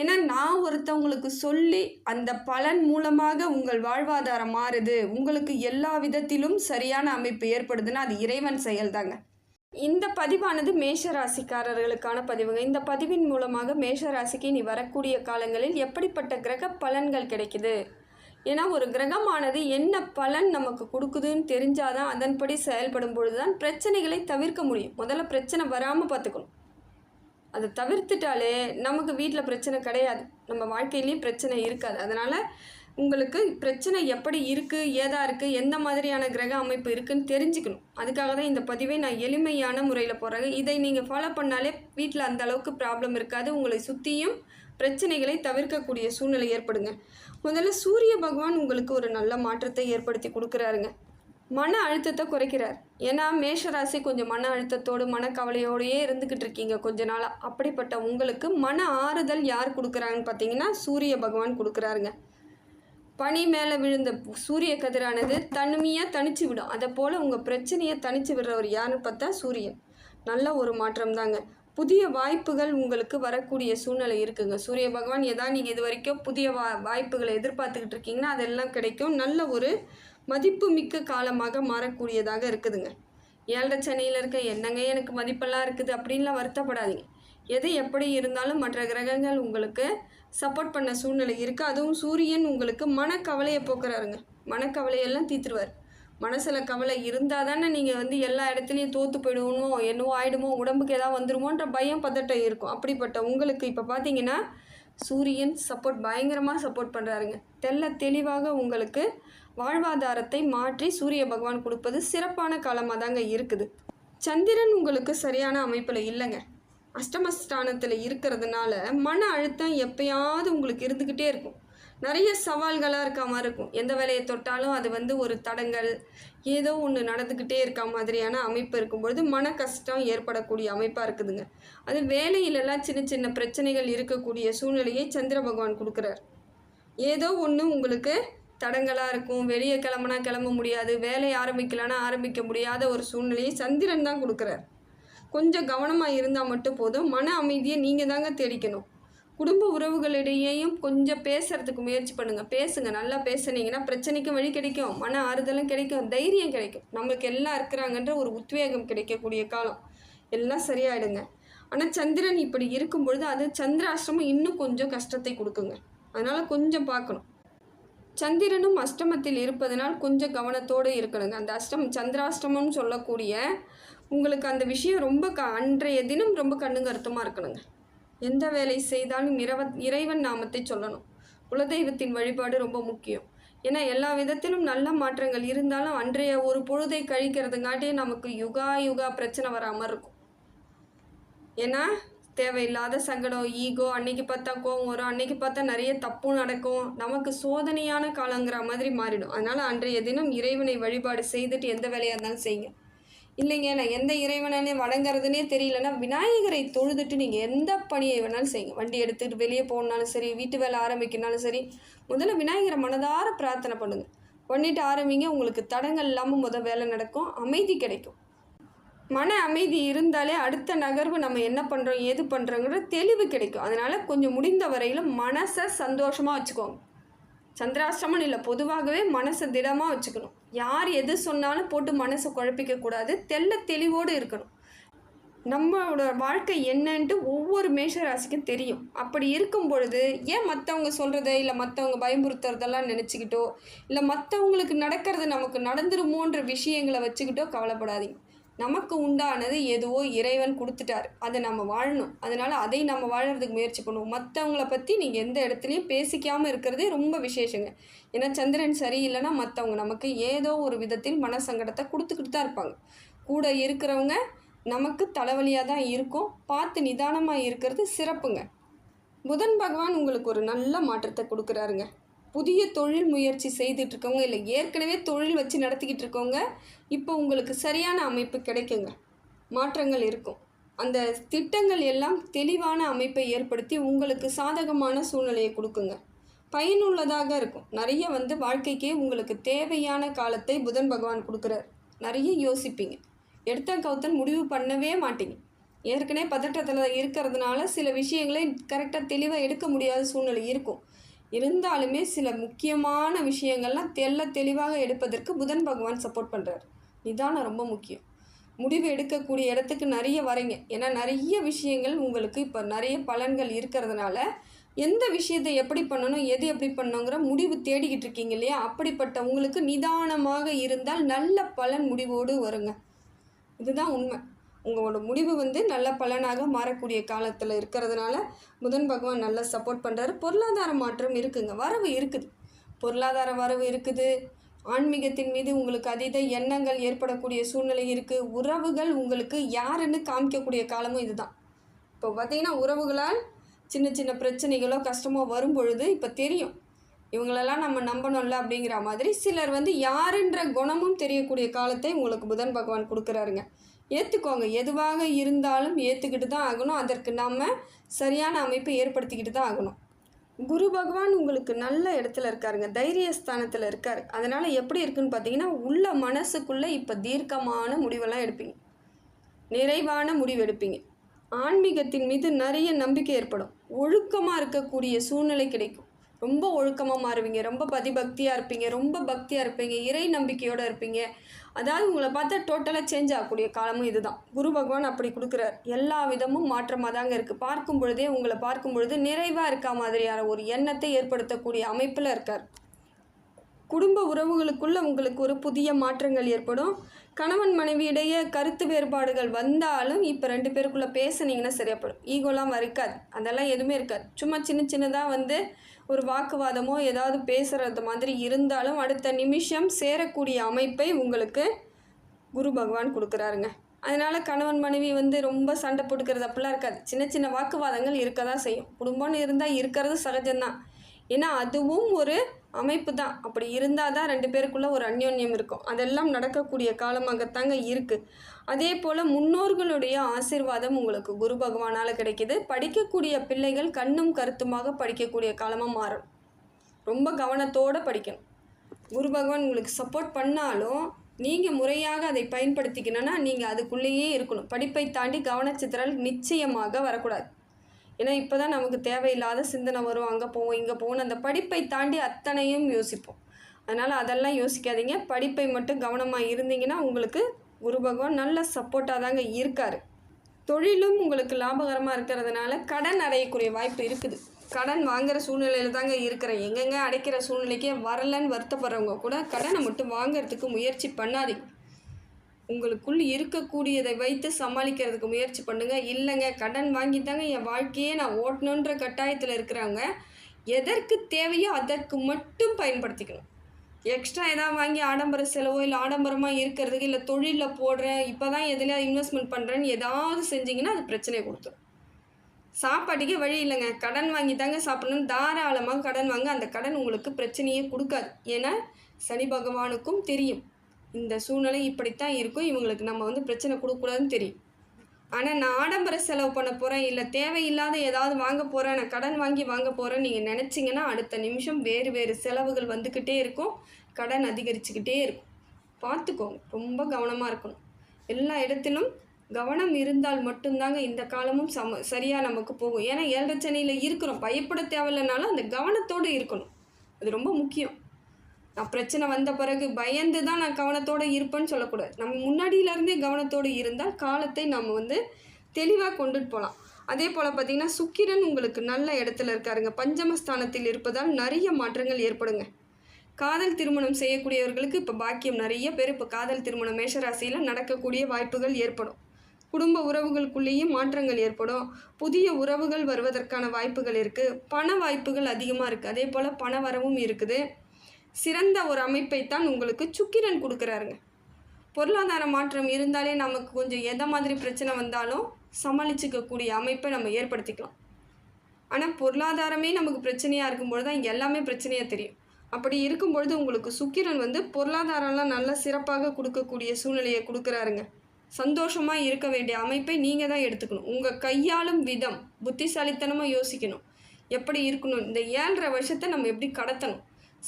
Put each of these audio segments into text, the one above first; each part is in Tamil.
ஏன்னா நான் ஒருத்தவங்களுக்கு சொல்லி அந்த பலன் மூலமாக உங்கள் வாழ்வாதாரம் மாறுது. உங்களுக்கு எல்லா விதத்திலும் சரியான அமைப்பு ஏற்படுதுன்னா அது இறைவன் செயல்தாங்க. இந்த பதிவானது மேஷ ராசிக்காரர்களுக்கான பதிவுங்க. இந்த பதிவின் மூலமாக மேஷ ராசிக்கு இனி வரக்கூடிய காலங்களில் எப்படிப்பட்ட கிரக பலன்கள் கிடைக்குது? ஏன்னா ஒரு கிரகமானது என்ன பலன் நமக்கு கொடுக்குதுன்னு தெரிஞ்சாதான் அதன்படி செயல்படும் பொழுது தான் பிரச்சனைகளை தவிர்க்க முடியும். முதல்ல பிரச்சனை வராமல் பார்த்துக்கணும். அதை தவிர்த்துட்டாலே நமக்கு வீட்டில் பிரச்சனை கிடையாது. நம்ம வாழ்க்கையிலையும் பிரச்சனை இருக்காது. அதனால் உங்களுக்கு பிரச்சனை எப்படி இருக்குது ஏதா இருக்குது எந்த மாதிரியான கிரக அமைப்பு இருக்குதுன்னு தெரிஞ்சுக்கணும். அதுக்காக தான் இந்த பதிவை நான் எளிமையான முறையில் போடுறேன். இதை நீங்கள் ஃபாலோ பண்ணாலே வீட்டில் அந்த அளவுக்கு ப்ராப்ளம் இருக்காது. உங்களை சுற்றியும் பிரச்சனைகளை தவிர்க்கக்கூடிய சூழ்நிலை ஏற்படுங்க. முதல்ல சூரிய பகவான் உங்களுக்கு ஒரு நல்ல மாற்றத்தை ஏற்படுத்தி கொடுக்குறாருங்க. மன அழுத்தத்தை குறைக்கிறார். ஏன்னா மேஷராசி கொஞ்சம் மன அழுத்தத்தோடு மனக்கவலையோடையே இருந்துக்கிட்டு இருக்கீங்க கொஞ்ச நாளாக அப்படிப்பட்ட உங்களுக்கு மன ஆறுதல் யார் கொடுக்குறாங்கன்னு பார்த்தீங்கன்னா சூரிய பகவான் கொடுக்குறாருங்க. பனி மேலே விழுந்த சூரிய கதிரானது தனிமையாக தனிச்சு விடும். அதை போல் உங்கள் பிரச்சனையை தனிச்சு விடுறவர் யாருன்னு பார்த்தா சூரியன். நல்ல ஒரு மாற்றம் தாங்க புதிய வாய்ப்புகள் உங்களுக்கு வரக்கூடிய சூழ்நிலை இருக்குங்க. சூரிய பகவான் எதா நீங்கள் இது வரைக்கும் புதிய வா வாய்ப்புகளை எதிர்பார்த்துக்கிட்டு இருக்கீங்கன்னா அதெல்லாம் கிடைக்கும். நல்ல ஒரு மதிப்பு மிக்க காலமாக மாறக்கூடியதாக இருக்குதுங்க. ஏழரை சென்னையில் இருக்க என்னங்க எனக்கு மதிப்பெல்லாம் இருக்குது அப்படின்லாம் வருத்தப்படாதீங்க. எது எப்படி இருந்தாலும் மற்ற கிரகங்கள் உங்களுக்கு சப்போர்ட் பண்ண சூழ்நிலை இருக்குது அதுவும் சூரியன் உங்களுக்கு மனக்கவலையை போக்குறாருங்க. மனக்கவலையெல்லாம் தீத்துருவார் மனசில் கவலை இருந்தால் தானே நீங்கள் வந்து எல்லா இடத்துலையும் தோற்று போயிடுவோமோ என்னவோ ஆயிடுமோ உடம்புக்கு எதாவது வந்துடுமோன்ற பயம் பதட்டம் இருக்கும். அப்படிப்பட்ட உங்களுக்கு இப்போ பார்த்தீங்கன்னா சூரியன் சப்போர்ட் பயங்கரமாக சப்போர்ட் பண்ணுறாருங்க தெல்ல தெளிவாக உங்களுக்கு வாழ்வாதாரத்தை மாற்றி சூரிய பகவான் கொடுப்பது சிறப்பான காலமாக தாங்க இருக்குது. சந்திரன் உங்களுக்கு சரியான அமைப்பில் இல்லைங்க. அஷ்டமஸ்தானத்தில் இருக்கிறதுனால மன அழுத்தம் எப்பயாவது உங்களுக்கு இருந்துக்கிட்டே இருக்கும். நிறைய சவால்களாக இருக்க மாதிரி இருக்கும். எந்த வேலையை தொட்டாலும் அது வந்து ஒரு தடங்கள் ஏதோ ஒன்று நடந்துக்கிட்டே இருக்க மாதிரியான அமைப்பு இருக்கும்பொழுது மன கஷ்டம் ஏற்படக்கூடிய அமைப்பாக இருக்குதுங்க. அது வேலையிலெல்லாம் சின்ன சின்ன பிரச்சனைகள் இருக்கக்கூடிய சூழ்நிலையை சந்திர பகவான் கொடுக்குறார். ஏதோ ஒன்று உங்களுக்கு தடங்களாக இருக்கும். வெளியே கிளம்புனா கிளம்ப முடியாது. வேலையை ஆரம்பிக்கலான்னா ஆரம்பிக்க முடியாத ஒரு சூழ்நிலையை சந்திரன் தான் கொடுக்குறார். கொஞ்சம் கவனமாக இருந்தால் மட்டும் போதும். மன அமைதியை நீங்கள் தாங்க தேடிக்கணும். குடும்ப உறவுகளிடையேயும் கொஞ்சம் பேசுறதுக்கு முயற்சி பண்ணுங்கள் பேசுங்க. நல்லா பேசுனீங்கன்னா பிரச்சனைக்கும் வழி கிடைக்கும். மன ஆறுதலும் கிடைக்கும். தைரியம் கிடைக்கும். நம்மளுக்கு எல்லாம் இருக்கிறாங்கன்ற ஒரு உத்வேகம் கிடைக்கக்கூடிய காலம். எல்லாம் சரியாயிடுங்க. ஆனால் சந்திரன் இப்படி இருக்கும் பொழுது அது சந்திராஷ்டிரமம் இன்னும் கொஞ்சம் கஷ்டத்தை கொடுக்குங்க. அதனால் கொஞ்சம் பார்க்கணும். சந்திரனும் அஷ்டமத்தில் இருப்பதனால் கொஞ்சம் கவனத்தோடு இருக்கணுங்க. அந்த அஷ்டம் சந்திராஷ்டமம்னு சொல்லக்கூடிய உங்களுக்கு அந்த விஷயம் ரொம்ப க அன்றைய தினம் ரொம்ப கண்ணுங்க அர்த்தமாக இருக்கணுங்க. எந்த வேலை செய்தாலும் இரவ இறைவன் நாமத்தை சொல்லணும். குலதெய்வத்தின் வழிபாடு ரொம்ப முக்கியம். ஏன்னா எல்லா விதத்திலும் நல்ல மாற்றங்கள் இருந்தாலும் அன்றைய ஒரு பொழுதை கழிக்கிறதுங்காட்டியே நமக்கு யுகா யுகா பிரச்சனை வராமல் இருக்கும். ஏன்னா தேவையில்லாத சங்கடம் ஈகோ அன்னைக்கு பார்த்தா கோவம் வரும். அன்னைக்கு பார்த்தா நிறைய தப்பும் நடக்கும். நமக்கு சோதனையான காலங்கிற மாதிரி மாறிடும். அதனால் அன்றைய தினம் இறைவனை வழிபாடு செய்துட்டு எந்த வேலையாக இருந்தாலும் செய்யுங்க. இல்லைங்க நான் எந்த இறைவனே வணங்குறதுனே தெரியலன்னா விநாயகரை தொழுதுட்டு நீங்கள் எந்த பணியை வேணாலும் செய்யுங்க. வண்டி எடுத்துகிட்டு வெளியே போகணுனாலும் சரி வீட்டு வேலை ஆரம்பிக்கணும்னாலும் சரி முதல்ல விநாயகரை மனதார பிரார்த்தனை பண்ணுங்கள் பண்ணிட்டு ஆரம்பிங்க உங்களுக்கு தடங்கள் இல்லாமல் முதல் வேலை நடக்கும் அமைதி கிடைக்கும். மன அமைதி இருந்தாலே அடுத்த நகர்வு நம்ம என்ன பண்ணுறோம் ஏது பண்ணுறோங்கிற தெளிவு கிடைக்கும். அதனால் கொஞ்சம் முடிந்த வரையிலும் மனசை சந்தோஷமாக வச்சுக்கோங்க. சந்திராஷ்டமம் இல்லை பொதுவாகவே மனசை திடமாக வச்சுக்கணும். யார் எது சொன்னாலும் போட்டு மனசை குழப்பிக்கக்கூடாது தெல்ல தெளிவோடு இருக்கணும். நம்மளோட வாழ்க்கை என்னன்ட்டு ஒவ்வொரு மேஷ ராசிக்கும் தெரியும். அப்படி இருக்கும் பொழுது ஏன் மற்றவங்க சொல்கிறத இல்லை மற்றவங்க பயமுறுத்துறதெல்லாம் நினச்சிக்கிட்டோ இல்லை மற்றவங்களுக்கு நடக்கிறது நமக்கு நடந்துருமோன்ற விஷயங்களை வச்சுக்கிட்டோ கவலைப்படாதீங்க. நமக்கு உண்டானது எதுவோ இறைவன் கொடுத்துட்டாரு. அதை நம்ம வாழணும். அதனால் அதை நம்ம வாழறதுக்கு முயற்சி பண்ணுவோம். மற்றவங்கள பற்றி நீங்கள் எந்த இடத்துலையும் பேசிக்காமல் இருக்கிறதே ரொம்ப விசேஷங்க. ஏன்னா சந்திரன் சரியில்லைன்னா மற்றவங்க நமக்கு ஏதோ ஒரு விதத்தில் மனசங்கடத்தை கொடுத்துக்கிட்டு தான் இருப்பாங்க. கூட இருக்கிறவங்க நமக்கு தலைவலியாக தான் இருக்கும். பார்த்து நிதானமாக இருக்கிறது சிறப்புங்க. புதன் பகவான் உங்களுக்கு ஒரு நல்ல மாற்றத்தை கொடுக்குறாருங்க. புதிய தொழில் முயற்சி செய்துட்டு இருக்கவங்க இல்லை ஏற்கனவே தொழில் வச்சு நடத்திக்கிட்டு இருக்கவங்க இப்போ உங்களுக்கு சரியான அமைப்பு கிடைக்குங்க. மாற்றங்கள் இருக்கும். அந்த திட்டங்கள் எல்லாம் தெளிவான அமைப்பை ஏற்படுத்தி உங்களுக்கு சாதகமான சூழ்நிலையை கொடுக்குங்க. பயனுள்ளதாக இருக்கும். நிறைய வந்து வாழ்க்கைக்கே உங்களுக்கு தேவையான காலத்தை புதன் பகவான் கொடுக்குறார். நிறைய யோசிப்பீங்க. எடுத்த கவுத்தன் முடிவு பண்ணவே மாட்டீங்க. ஏற்கனவே பதற்றத்தில் இருக்கிறதுனால சில விஷயங்களை கரெக்டாக தெளிவாக எடுக்க முடியாத சூழ்நிலை இருக்கும். இருந்தாலுமே சில முக்கியமான விஷயங்கள்லாம் தெல்ல தெளிவாக எடுப்பதற்கு புதன் பகவான் சப்போர்ட் பண்ணுறார் நிதானம் ரொம்ப முக்கியம். முடிவு எடுக்கக்கூடிய இடத்துக்கு நிறைய வரீங்க. ஏன்னா நிறைய விஷயங்கள் உங்களுக்கு இப்போ நிறைய பலன்கள் இருக்கிறதுனால எந்த விஷயத்தை எப்படி பண்ணணும் எது எப்படி பண்ணணுங்கிற முடிவு தேடிக்கிட்டு இருக்கீங்க இல்லையா? அப்படிப்பட்ட உங்களுக்கு நிதானமாக இருந்தால் நல்ல பலன் முடிவோடு வருங்க. இதுதான் உண்மை. உங்களோட முடிவு வந்து நல்ல பலனாக மாறக்கூடிய காலத்தில் இருக்கிறதுனால புதன் பகவான் நல்லா சப்போர்ட் பண்ணுறாரு பொருளாதார மாற்றம் இருக்குங்க. வரவு இருக்குது. பொருளாதார வரவு இருக்குது. ஆன்மீகத்தின் மீது உங்களுக்கு அதீத எண்ணங்கள் ஏற்படக்கூடிய சூழ்நிலை இருக்குது உறவுகள் உங்களுக்கு யாருன்னு காமிக்கக்கூடிய காலமும் இதுதான். இப்போ பார்த்தீங்கன்னா உறவுகளால் சின்ன சின்ன பிரச்சனைகளோ கஷ்டமோ வரும் பொழுது இப்போ தெரியும். இவங்களெல்லாம் நம்ம நம்பணும்ல அப்படிங்கிற மாதிரி சிலர் வந்து யாருன்ற குணமும் தெரியக்கூடிய காலத்தை உங்களுக்கு புதன் பகவான் கொடுக்குறாருங்க. ஏற்றுக்கோங்க எதுவாக இருந்தாலும் ஏற்றுக்கிட்டு தான் ஆகணும். அதற்கு நாம் சரியான அமைப்பை ஏற்படுத்திக்கிட்டு தான் ஆகணும். குரு பகவான் உங்களுக்கு நல்ல இடத்துல இருக்காருங்க. தைரிய ஸ்தானத்தில் இருக்கார். அதனால் எப்படி இருக்குன்னு பார்த்தீங்கன்னா உள்ள மனசுக்குள்ளே இப்போ தீர்க்கமான முடிவெல்லாம் எடுப்பீங்க. நிறைவான முடிவு எடுப்பீங்க. ஆன்மீகத்தின் மீது நிறைய நம்பிக்கை ஏற்படும். ஒழுக்கமாக இருக்கக்கூடிய சூழ்நிலை கிடைக்கும். ரொம்ப ஒழுக்கமாக மாறுவீங்க. ரொம்ப பதிபக்தியாக இருப்பீங்க. ரொம்ப பக்தியாக இருப்பீங்க. இறை நம்பிக்கையோடு இருப்பீங்க. அதாவது உங்களை பார்த்தா டோட்டலாக சேஞ்ச் ஆகக்கூடிய காலமும் இதுதான். குரு பகவான் அப்படி கொடுக்குறார். எல்லா விதமும் மாற்றமாக தாங்க இருக்குது பார்க்கும் பொழுதே உங்களை பார்க்கும் பொழுது நிறைவாக இருக்கா மாதிரியான ஒரு எண்ணத்தை ஏற்படுத்தக்கூடிய அமைப்பில் இருக்கார். குடும்ப உறவுகளுக்குள்ளே உங்களுக்கு ஒரு புதிய மாற்றங்கள் ஏற்படும். கணவன் மனைவியிடையே கருத்து வேறுபாடுகள் வந்தாலும் இப்போ ரெண்டு பேருக்குள்ளே பேசுனீங்கன்னா சரியாப்படும் ஈகோலாம் இருக்காது அதெல்லாம் எதுவுமே இருக்காது. சும்மா சின்ன சின்னதாக வந்து ஒரு வாக்குவாதமோ ஏதாவது பேசுகிறது மாதிரி இருந்தாலும் அடுத்த நிமிஷம் சேரக்கூடிய அமைப்பை உங்களுக்கு குரு பகவான் கொடுக்குறாருங்க. அதனால் கணவன் மனைவி வந்து ரொம்ப சண்டை போட்டுக்கிறது அப்படிலாம் இருக்காது. சின்ன சின்ன வாக்குவாதங்கள் இருக்க தான் செய்யும். குடும்பம்னு இருந்தால் இருக்கிறது சகஜம்தான். ஏன்னா அதுவும் ஒரு அமைப்பு தான் அப்படி இருந்தால் தான் ரெண்டு பேருக்குள்ளே ஒரு அந்யோன்யம் இருக்கும். அதெல்லாம் நடக்கக்கூடிய காலமாகத்தாங்க இருக்குது அதே போல் முன்னோர்களுடைய ஆசிர்வாதம் உங்களுக்கு குரு பகவானால் கிடைக்கிது. படிக்கக்கூடிய பிள்ளைகள் கண்ணும் கருத்துமாக படிக்கக்கூடிய காலமாக மாறும். ரொம்ப கவனத்தோடு படிக்கணும். குரு பகவான் உங்களுக்கு சப்போர்ட் பண்ணாலும் நீங்கள் முறையாக அதை பயன்படுத்திக்கணும்னா நீங்கள் அதுக்குள்ளேயே இருக்கணும். படிப்பை தாண்டி கவனச்சித்திரல் நிச்சயமாக வரக்கூடாது. ஏன்னா இப்போ தான் நமக்கு தேவையில்லாத சிந்தனை வரும். அங்கே போவோம் இங்கே போகணும் அந்த படிப்பை தாண்டி அத்தனையும் யோசிப்போம். அதனால் அதெல்லாம் யோசிக்காதீங்க. படிப்பை மட்டும் கவனமாக இருந்தீங்கன்னா உங்களுக்கு குரு பகவான் நல்ல சப்போர்ட்டாக தாங்க இருக்கார். தொழிலும் உங்களுக்கு லாபகரமாக இருக்கிறதுனால கடன் அடையக்கூடிய வாய்ப்பு இருக்குது. கடன் வாங்குகிற சூழ்நிலையில் தாங்க இருக்கிறேன். எங்கெங்கே அடைக்கிற சூழ்நிலைக்கே வரலன்னு வருத்தப்படுறவங்க கூட கடனை மட்டும் வாங்குறதுக்கு முயற்சி பண்ணாதீங்க. உங்களுக்குள் இருக்கக்கூடியதை வைத்து சமாளிக்கிறதுக்கு முயற்சி பண்ணுங்கள் இல்லைங்க கடன் வாங்கி தாங்க என் வாழ்க்கையே நான் ஓட்டணுன்ற கட்டாயத்தில் இருக்கிறவங்க எதற்கு தேவையோ அதற்கு மட்டும் பயன்படுத்திக்கணும். எக்ஸ்ட்ரா எதாவது வாங்கி ஆடம்பர செலவோ இல்லை ஆடம்பரமாக இருக்கிறதுக்கு இல்லை தொழிலில் போடுறேன் இப்போ தான் எதுலையா இன்வெஸ்ட்மெண்ட் பண்ணுறேன்னு ஏதாவது செஞ்சிங்கன்னா அது பிரச்சனையை கொடுத்துரும். சாப்பாட்டுக்கே வழி இல்லைங்க. கடன் வாங்கி தாங்க சாப்பிடணும். தாராளமாக கடன் வாங்க. அந்த கடன் உங்களுக்கு பிரச்சனையே கொடுக்காது. ஏன்னா சனி பகவானுக்கும் தெரியும். இந்த சூழ்நிலை இப்படித்தான் இருக்கும். இவங்களுக்கு நம்ம வந்து பிரச்சனை கொடுக்கக்கூடாதுன்னு தெரியும். ஆனால் நான் ஆடம்பர செலவு பண்ண போகிறேன் இல்லை தேவையில்லாத ஏதாவது வாங்க போகிறேன் நான் கடன் வாங்கி வாங்க போகிறேன் நீங்கள் நினச்சிங்கன்னா அடுத்த நிமிஷம் வேறு வேறு செலவுகள் வந்துக்கிட்டே இருக்கும். கடன் அதிகரிச்சுக்கிட்டே இருக்கும். பார்த்துக்கோங்க. ரொம்ப கவனமாக இருக்கணும். எல்லா இடத்திலும் கவனம் இருந்தால் மட்டும்தாங்க இந்த காலமும் சம சரியாக நமக்கு போகும். ஏன்னா ஏழரை சென்னையில் இருக்கிறோம். பயப்பட தேவையில்லைனாலும் அந்த கவனத்தோடு இருக்கணும். அது ரொம்ப முக்கியம். நான் பிரச்சனை வந்த பிறகு பயந்து தான் நான் கவனத்தோடு இருப்பேன்னு சொல்லக்கூடாது. நம்ம முன்னாடியிலேருந்தே கவனத்தோடு இருந்தால் காலத்தை நம்ம வந்து தெளிவாக கொண்டுட்டு போகலாம். அதே போல் பார்த்தீங்கன்னா சுக்கிரன் உங்களுக்கு நல்ல இடத்துல இருக்காருங்க. பஞ்சமஸ்தானத்தில் இருப்பதால் நிறைய மாற்றங்கள் ஏற்படுங்க. காதல் திருமணம் செய்யக்கூடியவர்களுக்கு இப்போ பாக்கியம் நிறைய பேர் இப்போ காதல் திருமணம் மேஷராசியில் நடக்கக்கூடிய வாய்ப்புகள் ஏற்படும். குடும்ப உறவுகளுக்குள்ளேயும் மாற்றங்கள் ஏற்படும். புதிய உறவுகள் வருவதற்கான வாய்ப்புகள் இருக்குது பண வாய்ப்புகள் அதிகமாக இருக்குது அதே போல் பண வரவும் இருக்குது. சிறந்த ஒரு அமைப்பைத்தான் உங்களுக்கு சுக்கிரன் கொடுக்குறாருங்க. பொருளாதார மாற்றம் இருந்தாலே நமக்கு கொஞ்சம் எந்த மாதிரி பிரச்சனை வந்தாலும் சமாளிச்சுக்கக்கூடிய அமைப்பை நம்ம ஏற்படுத்திக்கலாம். ஆனால் பொருளாதாரமே நமக்கு பிரச்சனையாக இருக்கும்பொழுது தான் எல்லாமே பிரச்சனையாக தெரியும். அப்படி இருக்கும்பொழுது உங்களுக்கு சுக்கிரன் வந்து பொருளாதாரம்லாம் நல்லா சிறப்பாக கொடுக்கக்கூடிய சூழ்நிலையை கொடுக்குறாருங்க. சந்தோஷமாக இருக்க வேண்டிய அமைப்பை நீங்கள் தான் எடுத்துக்கணும். உங்கள் கையாளும் விதம் புத்திசாலித்தனமாக யோசிக்கணும். எப்படி இருக்கணும்? இந்த ஏழரை வருஷத்தை நம்ம எப்படி கடத்தணும்?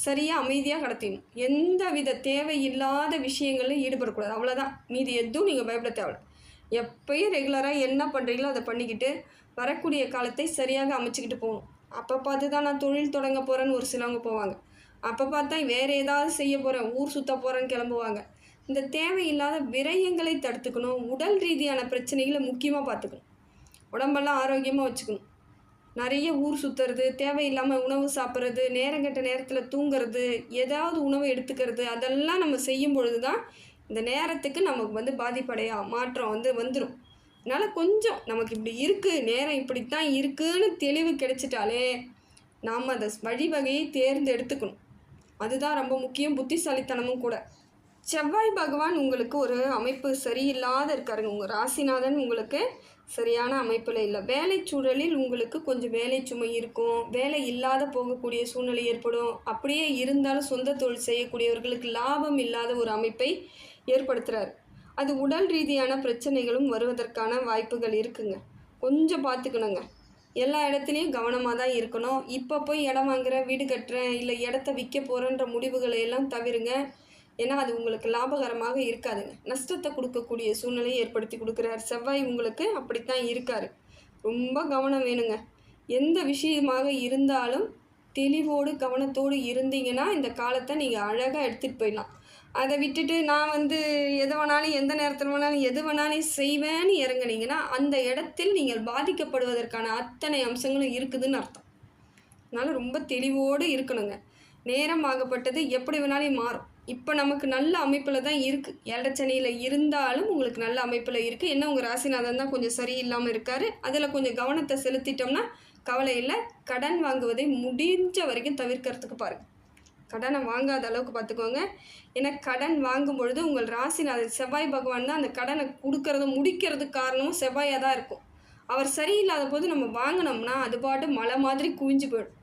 சரியாக அமைதியாக கடத்திடணும் எந்த வித தேவையில்லாத விஷயங்களும் ஈடுபடக்கூடாது. அவ்வளோதான் மீதி எதுவும் நீங்கள் பயப்பட தேவை எப்பயும் ரெகுலராக என்ன பண்ணுறீங்களோ அதை பண்ணிக்கிட்டு வரக்கூடிய காலத்தை சரியாக அமைச்சிக்கிட்டு போகணும். அப்போ பார்த்து தான் நான் தொழில் தொடங்க போகிறேன்னு ஒரு சிலவங்க போவாங்க. அப்போ பார்த்தா வேறு ஏதாவது செய்ய போகிறேன் ஊர் சுற்ற போகிறேன்னு கிளம்புவாங்க. இந்த தேவையில்லாத விரயங்களை தடுத்துக்கணும். உடல் ரீதியான பிரச்சனைகளை முக்கியமாக பார்த்துக்கணும். உடம்பெல்லாம் ஆரோக்கியமாக வச்சுக்கணும். நிறைய ஊர் சுற்றுறது தேவையில்லாமல் உணவு சாப்பிட்றது நேரங்கெட்ட நேரத்தில் தூங்குறது ஏதாவது உணவு எடுத்துக்கிறது அதெல்லாம் நம்ம செய்யும் பொழுது தான் இந்த நேரத்துக்கு நமக்கு வந்து பாதிப்படையா மாற்றம் வந்து வந்துடும் அதனால் கொஞ்சம் நமக்கு இப்படி இருக்குது நேரம் இப்படித்தான் இருக்குன்னு தெளிவு கிடைச்சிட்டாலே நாம் அதை வழிவகையை தேர்ந்தெடுத்துக்கணும். அதுதான் ரொம்ப முக்கியம் புத்திசாலித்தனமும் கூட. செவ்வாய் பகவான் உங்களுக்கு ஒரு அமைப்பு சரியில்லாத இருக்காருங்க. உங்கள் ராசிநாதன் உங்களுக்கு சரியான அமைப்பில் இல்லை. வேலை சூழலில் உங்களுக்கு கொஞ்சம் வேலை சுமை இருக்கும். வேலை இல்லாத போகக்கூடிய சூழ்நிலை ஏற்படும். அப்படியே இருந்தாலும் சொந்த தொழில் செய்யக்கூடியவர்களுக்கு லாபம் இல்லாத ஒரு அமைப்பை ஏற்படுத்துகிறார் அது உடல் ரீதியான பிரச்சனைகளும் வருவதற்கான வாய்ப்புகள் இருக்குங்க. கொஞ்சம் பார்த்துக்கணுங்க. எல்லா இடத்துலையும் கவனமாக தான் இருக்கணும். இப்போ போய் இடம் வாங்குகிறேன் வீடு கட்டுறேன் இல்லை இடத்த விற்க போகிறேன்ற முடிவுகளை எல்லாம் தவிருங்க. ஏன்னா அது உங்களுக்கு லாபகரமாக இருக்காதுங்க. நஷ்டத்தை கொடுக்கக்கூடிய சூழ்நிலையை ஏற்படுத்தி கொடுக்குறார். செவ்வாய் உங்களுக்கு அப்படித்தான் இருக்கார். ரொம்ப கவனம் வேணுங்க. எந்த விஷயமாக இருந்தாலும் தெளிவோடு கவனத்தோடு இருந்தீங்கன்னா இந்த காலத்தை நீங்கள் அழகாக எடுத்துகிட்டு போயிடலாம். அதை விட்டுட்டு நான் வந்து எது வேணாலும் எந்த நேரத்தில் வேணாலும் எது வேணாலும் செய்வேன்னு இறங்குனீங்கன்னா அந்த இடத்தில் நீங்கள் பாதிக்கப்படுவதற்கான அத்தனை அம்சங்களும் இருக்குதுன்னு அர்த்தம். அதனால் ரொம்ப தெளிவோடு இருக்கணுங்க. நேரம் ஆகப்பட்டது. எப்படி வேணாலும் மாறும். இப்போ நமக்கு நல்ல அமைப்பில் தான் இருக்குது ஏழச்சனியில் இருந்தாலும் உங்களுக்கு நல்ல அமைப்பில் இருக்குது என்ன உங்கள் ராசிநாதன் தான் கொஞ்சம் சரியில்லாமல் இருக்கார். அதில் கொஞ்சம் கவனத்தை செலுத்திட்டோம்னா கவலை இல்லை. கடன் வாங்குவதை முடிஞ்ச வரைக்கும் தவிர்க்கிறதுக்கு பாருங்கள் கடனை வாங்காத அளவுக்கு பார்த்துக்கோங்க ஏன்னா கடன் வாங்கும் பொழுது உங்கள் ராசிநாதன் செவ்வாய் பகவான் தான் அந்த கடனை கொடுக்கறது முடிக்கிறதுக்கு காரணமும் செவ்வாயாக தான் இருக்கும். அவர் சரியில்லாத போது நம்ம வாங்கினோம்னா அது பாட்டு மலை மாதிரி குவிஞ்சு போயிடும்.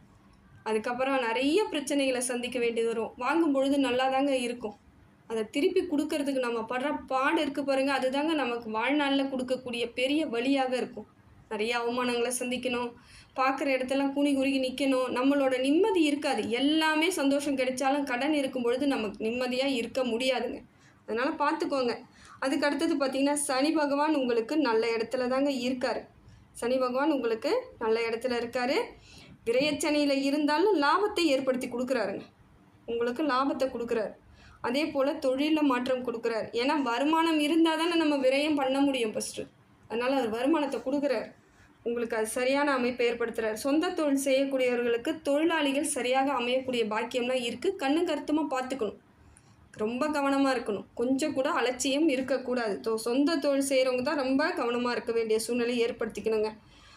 அதுக்கப்புறம் நிறைய பிரச்சனைகளை சந்திக்க வேண்டியது வரும். வாங்கும் பொழுது நல்லா தாங்க இருக்கும். அதை திருப்பி கொடுக்கறதுக்கு நம்ம படுற பாடு இருக்கு பாருங்க. அதுதாங்க நமக்கு வாழ்நாளில் கொடுக்கக்கூடிய பெரிய வழியாக இருக்கும். நிறைய அவமானங்களை சந்திக்கணும். பார்க்குற இடத்தெல்லாம் கூனி குறுகி நிற்கணும் நம்மளோட நிம்மதி இருக்காது. எல்லாமே சந்தோஷம் கிடைச்சாலும் கடன் இருக்கும் பொழுது நமக்கு நிம்மதியாக இருக்க முடியாதுங்க. அதனால் பார்த்துக்கோங்க. அதுக்கு அடுத்தது பார்த்திங்கன்னா சனி பகவான் உங்களுக்கு நல்ல இடத்துல தாங்க இருக்கார். சனி பகவான் உங்களுக்கு நல்ல இடத்துல இருக்கார். விரயச்சனையில் இருந்தாலும் லாபத்தை ஏற்படுத்தி கொடுக்குறாருங்க. உங்களுக்கு லாபத்தை கொடுக்குறாரு. அதே போல் தொழிலில் மாற்றம் கொடுக்குறாரு. ஏன்னா வருமானம் இருந்தால் தானே நம்ம விரயம் பண்ண முடியும் ஃபஸ்ட்டு அதனால் அவர் வருமானத்தை கொடுக்குறாரு. உங்களுக்கு அது சரியான அமைப்பை ஏற்படுத்துகிறார் சொந்த தொழில் செய்யக்கூடியவர்களுக்கு தொழிலாளிகள் சரியாக அமையக்கூடிய பாக்கியம்லாம் இருக்குது கண்ணு கருத்துமாக பார்த்துக்கணும். ரொம்ப கவனமாக இருக்கணும். கொஞ்சம் கூட அலட்சியம் இருக்கக்கூடாது. சொந்த தொழில் செய்கிறவங்க தான் ரொம்ப கவனமாக இருக்க வேண்டிய சூழ்நிலை ஏற்படுத்திக்கணுங்க.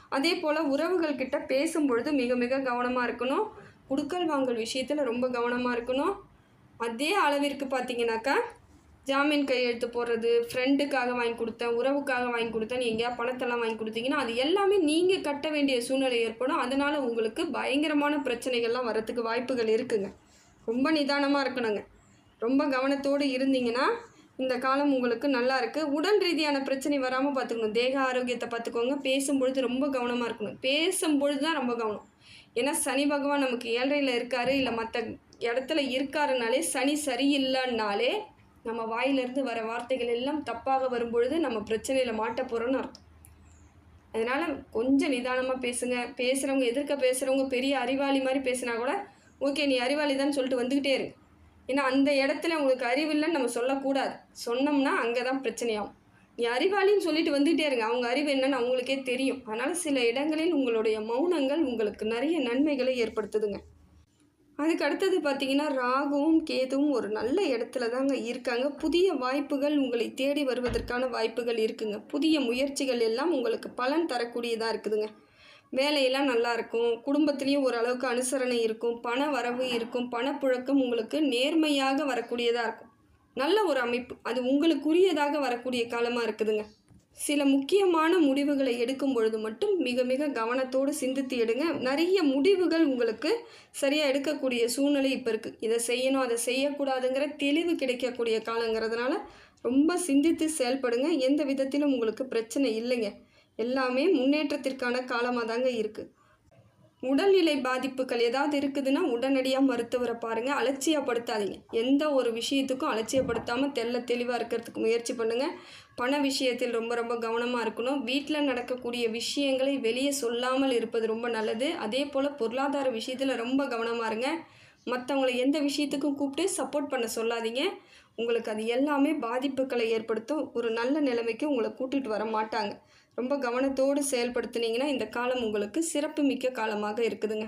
அதே போல் உறவுகள்கிட்ட பேசும்பொழுது மிக மிக கவனமாக இருக்கணும். குடுக்கல் வாங்கல் விஷயத்தில் ரொம்ப கவனமாக இருக்கணும். அதே அளவிற்கு பார்த்தீங்கன்னாக்கா ஜாமீன் கையெழுத்து போடுறது ஃப்ரெண்டுக்காக வாங்கி கொடுத்தேன் உறவுக்காக வாங்கி கொடுத்தேன் எங்கேயா பணத்தெல்லாம் வாங்கி கொடுத்தீங்கன்னா அது எல்லாமே நீங்கள் கட்ட வேண்டிய சூழ்நிலை ஏற்படும். அதனால் உங்களுக்கு பயங்கரமான பிரச்சனைகள்லாம் வரத்துக்கு வாய்ப்புகள் இருக்குங்க. ரொம்ப நிதானமாக இருக்கணுங்க. ரொம்ப கவனத்தோடு இருந்தீங்கன்னா இந்த காலம் உங்களுக்கு நல்லா இருக்குது உடல் ரீதியான பிரச்சனை வராமல் பார்த்துக்கணும் தேக ஆரோக்கியத்தை பார்த்துக்கோங்க பேசும்பொழுது ரொம்ப கவனமாக இருக்கணும். பேசும்பொழுது தான் ரொம்ப கவனம். ஏன்னா சனி பகவான் நமக்கு ஏழரையில் இருக்காரு. இல்லை மற்ற இடத்துல இருக்காருனாலே சனி சரியில்லைன்னாலே நம்ம வாயிலிருந்து வர வார்த்தைகள் எல்லாம் தப்பாக வரும்பொழுது நம்ம பிரச்சனையில் மாட்ட போகிறோன்னு அர்த்தம். அதனால் கொஞ்சம் நிதானமாக பேசுங்க. பேசுகிறவங்க எதிர்க்க பேசுகிறவங்க பெரிய அறிவாளி மாதிரி பேசினா கூட ஓகே நீ அறிவாளி தான் சொல்லிட்டு வந்துக்கிட்டே இரு. ஏன்னா அந்த இடத்துல உங்களுக்கு அறிவு இல்லைன்னு நம்ம சொல்லக்கூடாது. சொன்னோம்னா அங்கே தான் பிரச்சனையாகும். நீ அறிவாளின்னு சொல்லிட்டு வந்துகிட்டே இருங்க. அவங்க அறிவு என்னன்னு அவங்களுக்கே தெரியும். அதனால் சில இடங்களில் உங்களுடைய மௌனங்கள் உங்களுக்கு நிறைய நன்மைகளை ஏற்படுத்துதுங்க. அதுக்கு அடுத்தது பார்த்தீங்கன்னா ராகுவும் கேதுவும் ஒரு நல்ல இடத்துல தாங்க இருக்காங்க. புதிய வாய்ப்புகள் உங்களை தேடி வருவதற்கான வாய்ப்புகள் இருக்குங்க. புதிய முயற்சிகள் எல்லாம் உங்களுக்கு பலன் தரக்கூடியதாக இருக்குதுங்க. வேலையெல்லாம் நல்லாயிருக்கும் குடும்பத்துலேயும் ஓரளவுக்கு அனுசரணை இருக்கும். பண வரவு இருக்கும். பணப்புழக்கம் உங்களுக்கு நேர்மையாக வரக்கூடியதாக இருக்கும். நல்ல ஒரு அமைப்பு. அது உங்களுக்குரியதாக வரக்கூடிய காலமாக இருக்குதுங்க. சில முக்கியமான முடிவுகளை எடுக்கும் பொழுது மட்டும் மிக மிக கவனத்தோடு சிந்தித்து எடுங்க. நிறைய முடிவுகள் உங்களுக்கு சரியாக எடுக்கக்கூடிய சூழ்நிலை இப்போ இருக்குது இதை செய்யணும் அதை செய்யக்கூடாதுங்கிற தெளிவு கிடைக்கக்கூடிய காலங்கிறதுனால ரொம்ப சிந்தித்து செயல்படுங்க. எந்த விதத்திலும் உங்களுக்கு பிரச்சனை இல்லைங்க. எல்லாமே முன்னேற்றத்திற்கான காலமாக தாங்க இருக்குது உடல்நிலை பாதிப்புகள் ஏதாவது இருக்குதுன்னா உடனடியாக மருத்துவரை பாருங்கள் அலட்சியப்படுத்தாதீங்க. எந்த ஒரு விஷயத்துக்கும் அலட்சியப்படுத்தாமல் தெல்ல தெளிவாக இருக்கிறதுக்கு முயற்சி பண்ணுங்கள் பண விஷயத்தில் ரொம்ப ரொம்ப கவனமாக இருக்கணும். வீட்டில் நடக்கக்கூடிய விஷயங்களை வெளியே சொல்லாமல் இருப்பது ரொம்ப நல்லது. அதே போல் பொருளாதார விஷயத்தில் ரொம்ப கவனமாக இருங்க. மற்றவங்களை எந்த விஷயத்துக்கும் கூப்பிட்டு சப்போர்ட் பண்ண சொல்லாதீங்க. உங்களுக்கு அது எல்லாமே பாதிப்புகளை ஏற்படுத்தும். ஒரு நல்ல நிலைமைக்கு உங்களை கூட்டிகிட்டு வர மாட்டாங்க. ரொம்ப கவனத்தோடு செயல்படுத்தினீங்கன்னா இந்த காலம் உங்களுக்கு சிறப்பு மிக்க காலமாக இருக்குதுங்க.